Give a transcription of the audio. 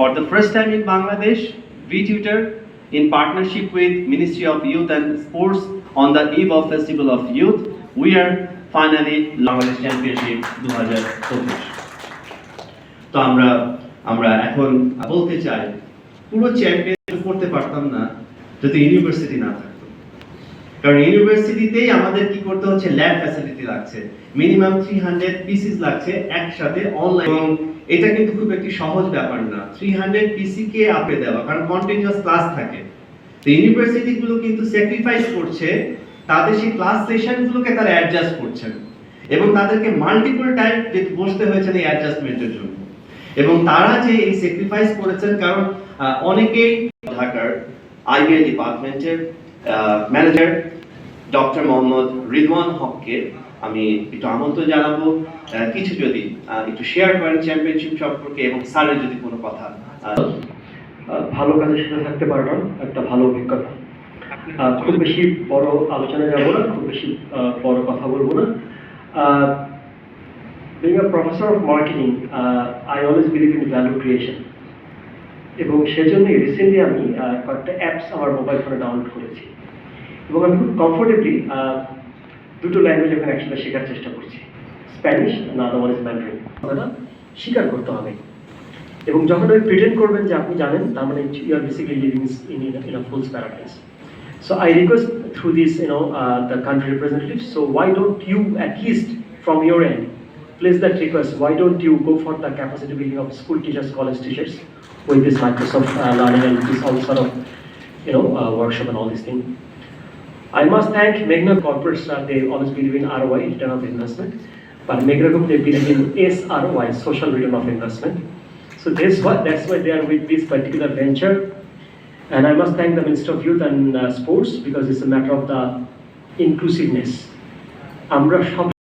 For the first time in Bangladesh, VTutor, in partnership with Ministry of Youth and Sports on the eve of Festival of Youth, we are finally Bangladesh Championship 2024. তো আমরা আমরা এখন বলতে চাই পুরো champion করতে পারতাম না যদি ইউনিভার্সিটি না থাকতো কারণ ইউনিভার্সিটিতেই আমাদের কি করতে হচ্ছে? ল্যাব ফ্যাসিলিটি লাগছে। মিনিমাম থ্রি হান্ড্রেড পিসিস লাগছে একসাথে অনলাইন এবং এটা কিন্তু খুব একটি সহজ ব্যাপার না। থ্রি হান্ড্রেড পিসি কে আপে দেওয়া, কারণ কন্টিনিউয়াস ক্লাস থাকে। তো ইউনিভার্সিটি গুলো কিন্তু স্যাক্রিফাইস করছে, তাদের সেই ক্লাস সেশন গুলোকে তারা অ্যাডজাস্ট করছেন এবং তাদেরকে মাল্টিপল টাইম বসতে হয়েছে এই অ্যাডজাস্টমেন্টের জন্য। এবং তারা যে এই স্যাক্রিফাইস করেছেন, কারণ অনেকেই ঢাকার আইবিআই ডিপার্টমেন্টের ম্যানেজার ডক্টর মোহাম্মদ রিদওয়ান হককে আমি একটু আমন্ত্রণ জানাব। কিছু যদি একটু শেয়ার করেন চ্যাম্পিয়নশিপ সম্পর্কে এবং স্যারের যদি কোনো কথা। ভালো কাজের সাথে থাকতে পারলাম একটা ভালো অভিজ্ঞতা। খুব বেশি বড় আলোচনায় যাব না, খুব বেশি বড় কথা বলব না। A professor of marketing I always believe in value creation এবং সেজন্যই রিসেন্টলি আমি কয়েকটা অ্যাপস আমার মোবাইল ফোনে ডাউনলোড করেছি। এবং আমি খুব কমফোর্টেবলি দুটো ল্যাঙ্গুয়েজ এখানে একসাথে শেখার চেষ্টা করছি। স্প্যানিশ না, আদার ওয়ান ইজ স্বীকার করতে হবে। এবং যখন আমি প্রিটেন্ট করবেন যে আপনি জানেন, তার মানে you are basically living in in a full paradise so I request through this you the country representative so why don't you at least from your end please that request why don't you go for the capacity building of school teachers college teachers with this Microsoft uh, Learning and this all sort of, you know, uh, workshop and all these things. I must thank Meghna corporates. Uh, they always believe in ROI, return of investment, but Meghna Group they believe in SROI, social return of investment. So this what that's why they are with this particular venture. And I must thank the Minister of Youth and uh, Sports because it's a matter of the inclusiveness. আমরা সব